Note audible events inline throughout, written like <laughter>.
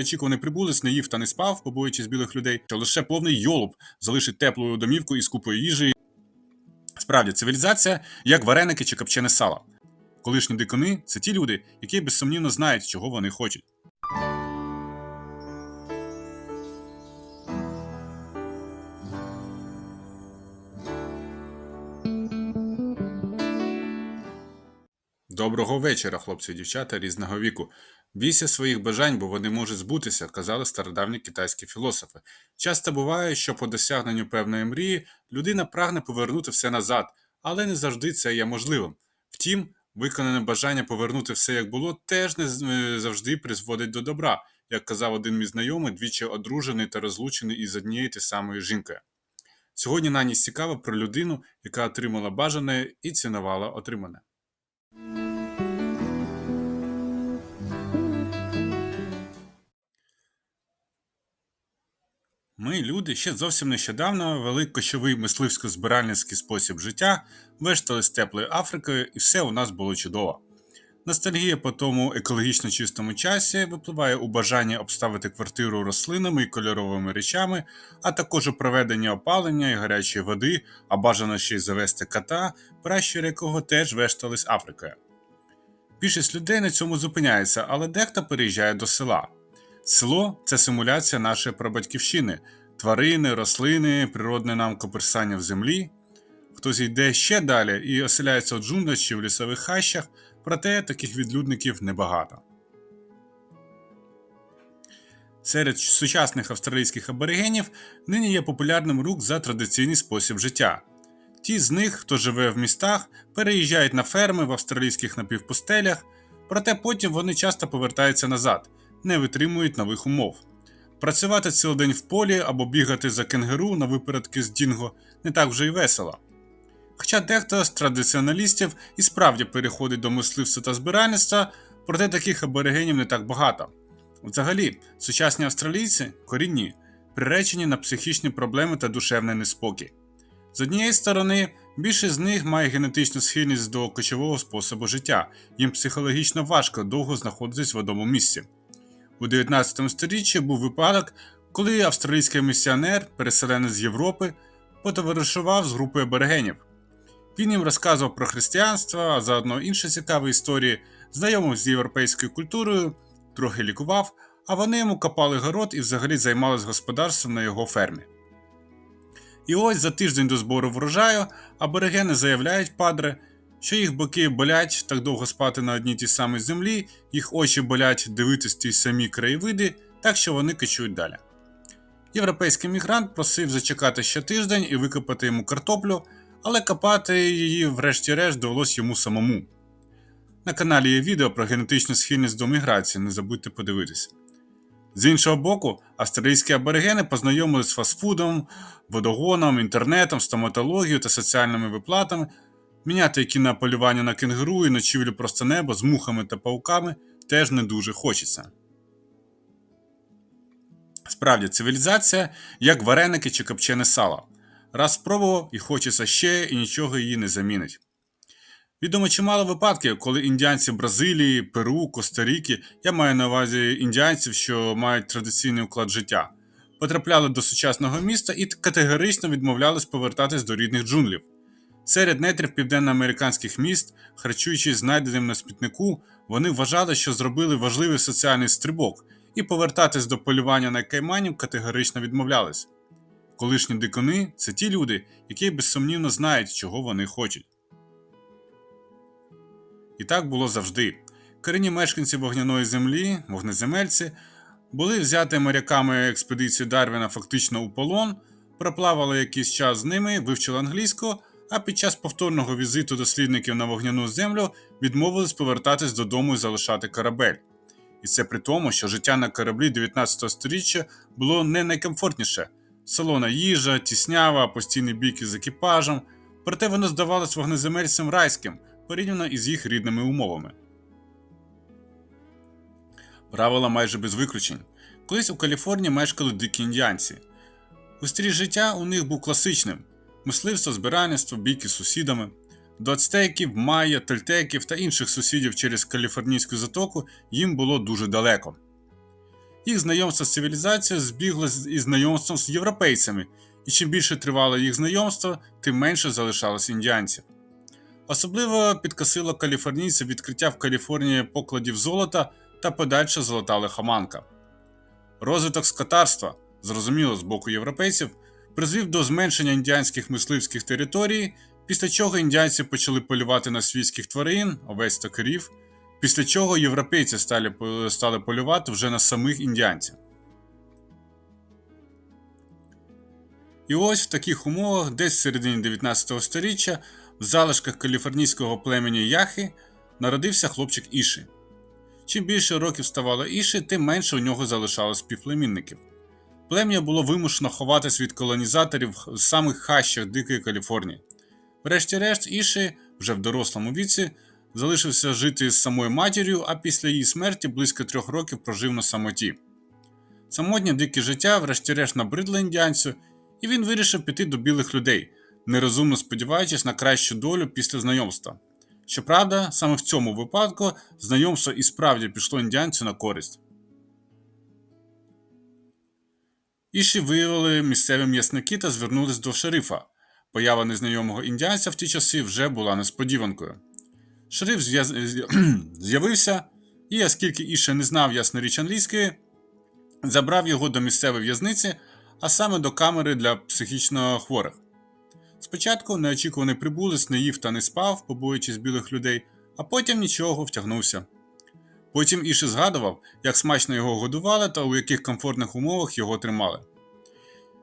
Очікуваний прибулець не їв та не спав, побоюючись білих людей, що лише повний йолоб залишить теплу домівку із купою їжі. Справді, цивілізація як вареники чи копчене сало. Колишні дикуни це ті люди, які безсумнівно знають, чого вони хочуть. Доброго вечора, хлопці і дівчата різного віку. Бійся своїх бажань, бо вони можуть збутися, казали стародавні китайські філософи. Часто буває, що по досягненню певної мрії людина прагне повернути все назад, але не завжди це є можливим. Втім, виконане бажання повернути все як було, теж не е, завжди призводить до добра, як казав один мій знайомий, двічі одружений та розлучений із однією ти самою жінкою. Сьогодні наність цікаво про людину, яка отримала бажане і цінувала отримане. Ми, люди, ще зовсім нещодавно вели кочовий мисливсько-збиральницький спосіб життя, вештались теплою Африкою, і все у нас було чудово. Ностальгія по тому екологічно чистому часі випливає у бажання обставити квартиру рослинами і кольоровими речами, а також у проведення опалення і гарячої води, а бажано ще й завести кота, пращури якого теж вештались Африкою. Більшість людей на цьому зупиняється, але дехто переїжджає до села. Село це симуляція нашої прабатьківщини, тварини, рослини, природне нам коперсання в землі. Хтось йде ще далі і оселяється у джунглях чи в лісових хащах, проте таких відлюдників небагато. Серед сучасних австралійських аборигенів нині є популярним рух за традиційний спосіб життя. Ті з них, хто живе в містах, переїжджають на ферми в австралійських напівпустелях, проте потім вони часто повертаються назад, не витримують нових умов. Працювати цілий день в полі або бігати за кенгуру на випередки з Дінго не так вже й весело. Хоча дехто з традиціоналістів і справді переходить до мисливства та збиральництва, проте таких аборигенів не так багато. Взагалі, сучасні австралійці корінні, приречені на психічні проблеми та душевний неспокій. З однієї сторони, більшість з них має генетичну схильність до кочового способу життя, їм психологічно важко довго знаходитись в одному місці. У 19 сторіччі був випадок, коли австралійський місіонер, переселенець з Європи, потоваришував з групою аборигенів. Він їм розказував про християнство, а заодно інші цікаві історії, знайомив з європейською культурою, трохи лікував, а вони йому копали город і взагалі займалися господарством на його фермі. І ось за тиждень до збору врожаю аборигени заявляють падре, що їх боки болять так довго спати на одній тій самій землі, їх очі болять дивитись ті самі краєвиди, так що вони кочують далі. Європейський мігрант просив зачекати ще тиждень і викопати йому картоплю, але копати її, врешті-решт, довелось йому самому. На каналі є відео про генетичну схильність до міграції, не забудьте подивитися. З іншого боку, австралійські аборигени познайомились з фастфудом, водогоном, інтернетом, стоматологією та соціальними виплатами, міняти які полювання на кенгуру і ночівлю просто небо з мухами та пауками теж не дуже хочеться. Справді, цивілізація як вареники чи копчене сало. Раз спробував і хочеться ще, і нічого її не замінить. Відомо чимало випадків, коли індіанці Бразилії, Перу, Коста-Ріки, я маю на увазі індіанців, що мають традиційний уклад життя, потрапляли до сучасного міста і категорично відмовлялись повертатись до рідних джунглів. Серед нетрів південноамериканських міст, харчуючись знайденим на смітнику, вони вважали, що зробили важливий соціальний стрибок, і повертатись до полювання на кайманів категорично відмовлялись. Колишні дикуни це ті люди, які безсумнівно знають, чого вони хочуть. І так було завжди. Корінні мешканці вогняної землі, вогнеземельці, були взяті моряками експедиції Дарвіна фактично у полон, проплавали якийсь час з ними, вивчили англійську, а під час повторного візиту дослідників на вогняну землю відмовились повертатись додому і залишати корабель. І це при тому, що життя на кораблі 19 століття було не найкомфортніше: солона їжа, тіснява, постійний бік із екіпажем, проте воно здавалось вогнеземельцям райським порівняно із їх рідними умовами. Правила майже без виключень. Колись у Каліфорнії мешкали дикі індіанці. Устрій життя у них був класичним: мисливство, збиральництво, бійки з сусідами. До ацтеків, майя, тельтеків та інших сусідів через каліфорнійську затоку їм було дуже далеко. Їх знайомство з цивілізацією збігло із знайомством з європейцями, і чим більше тривало їх знайомство, тим менше залишалось індіанців. Особливо підкосило каліфорнійців відкриття в Каліфорнії покладів золота та подальша золота лихоманка. Розвиток скотарства, зрозуміло з боку європейців, призвів до зменшення індіанських мисливських територій, після чого індіанці почали полювати на свійських тварин, овець та корів, після чого європейці стали, стали полювати вже на самих індіанців. І ось в таких умовах, десь в середині 19 століття, в залишках каліфорнійського племені Яхи народився хлопчик Іші. Чим більше років ставало Іші, тим менше у нього залишалось співплемінників. Плем'я було вимушено ховатись від колонізаторів в самих хащах Дикої Каліфорнії. Врешті-решт, Іші, вже в дорослому віці, залишився жити з самою матір'ю, а після її смерті близько трьох років прожив на самоті. Самотнє дике життя, врешті-решт, набридло індіанцю, і він вирішив піти до білих людей, нерозумно сподіваючись на кращу долю після знайомства. Щоправда, саме в цьому випадку знайомство і справді пішло індіанцю на користь. Іші виявили місцеві м'ясники та звернулись до шерифа. Поява незнайомого індіанця в ті часи вже була несподіванкою. Шериф <clears throat> з'явився, і оскільки Іше не знав ясна річ англійської, забрав його до місцевої в'язниці, а саме до камери для психічно хворих. Спочатку неочікуваний прибулець не їв та не спав, побоюючись білих людей, а потім нічого втягнувся. Потім Іші згадував, як смачно його годували та у яких комфортних умовах його тримали.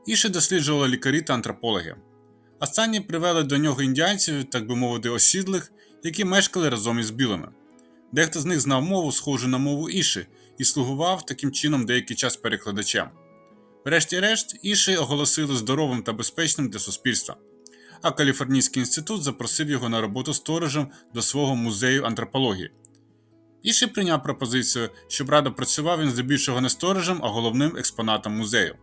Іші досліджували лікарі та антропологи. Останні привели до нього індіанців, так би мовити, осідлих, які мешкали разом із білими. Дехто з них знав мову, схожу на мову Іші, і слугував таким чином деякий час перекладачем. Врешті-решт, Іші оголосили здоровим та безпечним для суспільства, а Каліфорнійський інститут запросив його на роботу сторожем до свого музею антропології. Іші прийняв пропозицію, щоб радо працював він здебільшого не сторожем, а головним експонатом музею.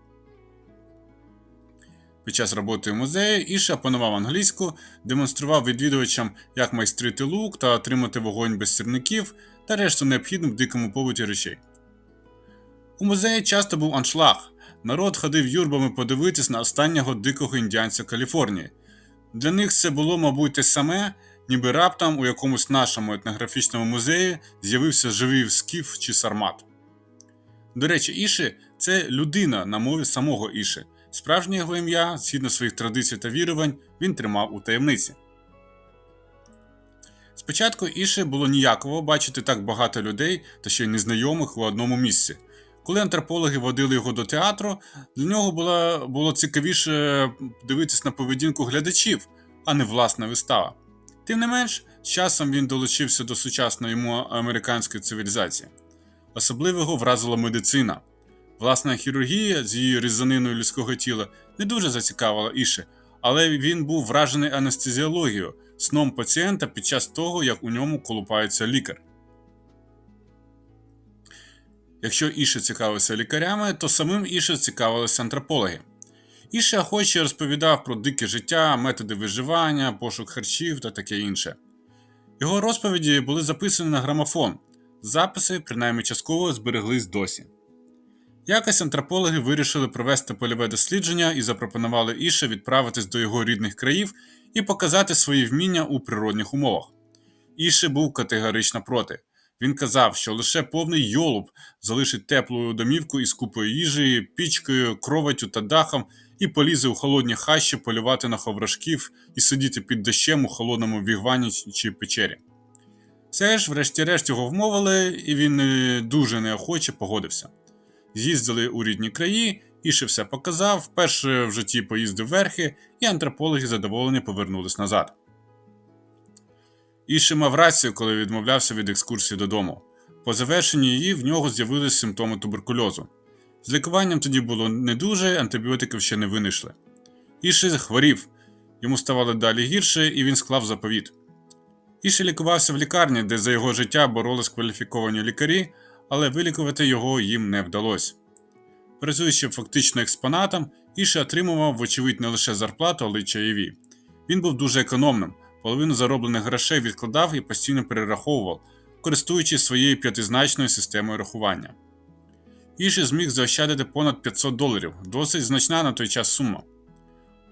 Під час роботи в музеї Іші опанував англійську, демонстрував відвідувачам, як майстрити лук та отримати вогонь без сірників та решту необхідних в дикому побуті речей. У музеї часто був аншлаг. Народ ходив юрбами подивитись на останнього дикого індіанця Каліфорнії. Для них це було, мабуть, те саме, ніби раптом у якомусь нашому етнографічному музеї з'явився живий скіф чи сармат. До речі, Іші це людина на мові самого Іші. Справжнє його ім'я, згідно своїх традицій та вірувань, він тримав у таємниці. Спочатку Іші було ніяково бачити так багато людей та ще й незнайомих у одному місці. Коли антропологи водили його до театру, для нього було, було цікавіше дивитись на поведінку глядачів, а не власна вистава. Тим не менш, з часом він долучився до сучасної йому американської цивілізації. Особливо його вразила медицина. Власна хірургія з її різаниною людського тіла не дуже зацікавила Іші, але він був вражений анестезіологією, сном пацієнта під час того, як у ньому колупається лікар. Якщо Іші цікавився лікарями, то самим Іші цікавилися антропологи. Іші охоче розповідав про дике життя, методи виживання, пошук харчів та таке інше. Його розповіді були записані на грамофон, записи, принаймні частково, збереглись досі. Якось антропологи вирішили провести польове дослідження і запропонували Іше відправитись до його рідних країв і показати свої вміння у природних умовах. Іше був категорично проти. Він казав, що лише повний йолуб залишить теплу домівку із купою їжі, пічкою, кроваттю та дахом і полізе у холодні хащі полювати на ховрашків і сидіти під дощем у холодному вігвані чи печері. Все ж, врешті-решт, його вмовили, і він е, дуже неохоче погодився. З'їздили у рідні краї, Іше все показав, вперше в житті поїздив верхи, і антропологи задоволені повернулись назад. Іше мав рацію, коли відмовлявся від екскурсії додому. По завершенні її в нього з'явились симптоми туберкульозу. З лікуванням тоді було не дуже, антибіотиків ще не винайшли. Іше захворів, йому ставало далі гірше, і він склав заповіт. Іше лікувався в лікарні, де за його життя боролись кваліфіковані лікарі, але вилікувати його їм не вдалося. Працюючи фактично експонатом, Іше отримував, вочевидь, не лише зарплату, але й чаєві. Він був дуже економним, половину зароблених грошей відкладав і постійно перераховував, користуючись своєю п'ятизначною системою рахування. Іші зміг заощадити понад 500 доларів, досить значна на той час сума.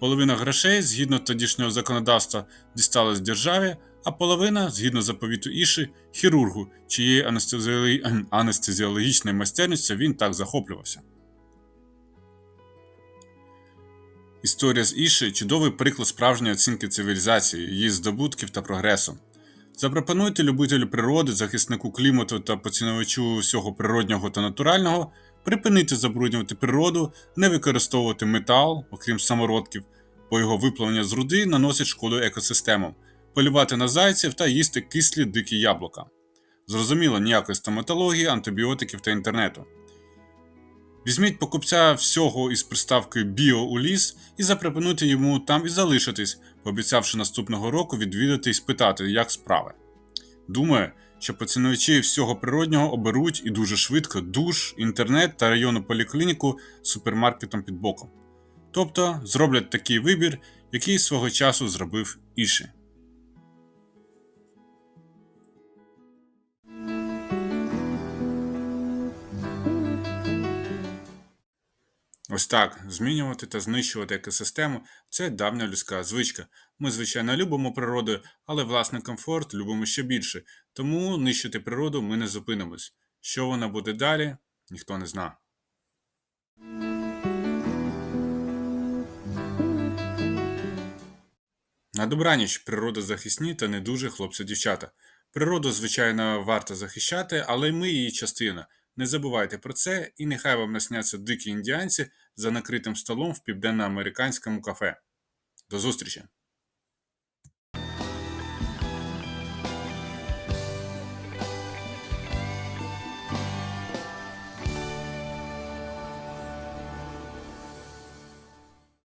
Половина грошей, згідно тодішнього законодавства, дісталась державі, а половина, згідно заповіту Іші, хірургу, чиєю анестезіологі- <clears throat> анестезіологічною майстерністю він так захоплювався. Історія з Іші чудовий приклад справжньої оцінки цивілізації, її здобутків та прогресу. Запропонуйте любителю природи, захиснику клімату та поціновувачу всього природнього та натурального припинити забруднювати природу, не використовувати метал, окрім самородків, бо його виплавлення з руди наносить шкоду екосистемам, полювати на зайців та їсти кислі дикі яблука. Зрозуміло, ніякої стоматології, антибіотиків та інтернету. Візьміть покупця всього із приставкою Біо у ліс і запропонуйте йому там і залишитись, пообіцявши наступного року відвідати і спитати, як справи. Думаю, що поціновичі всього природнього оберуть і дуже швидко душ, інтернет та районну поліклініку з супермаркетом під боком. Тобто зроблять такий вибір, який свого часу зробив Іші. Ось так, змінювати та знищувати екосистему це давня людська звичка. Ми, звичайно, любимо природу, але власний комфорт любимо ще більше. Тому нищити природу ми не зупинимось. Що вона буде далі, ніхто не зна. На добраніч природозахисні та не дуже хлопці-дівчата. Природу, звичайно, варто захищати, але й ми її частина. Не забувайте про це, і нехай вам насняться дикі індіанці за накритим столом в південноамериканському кафе. До зустрічі!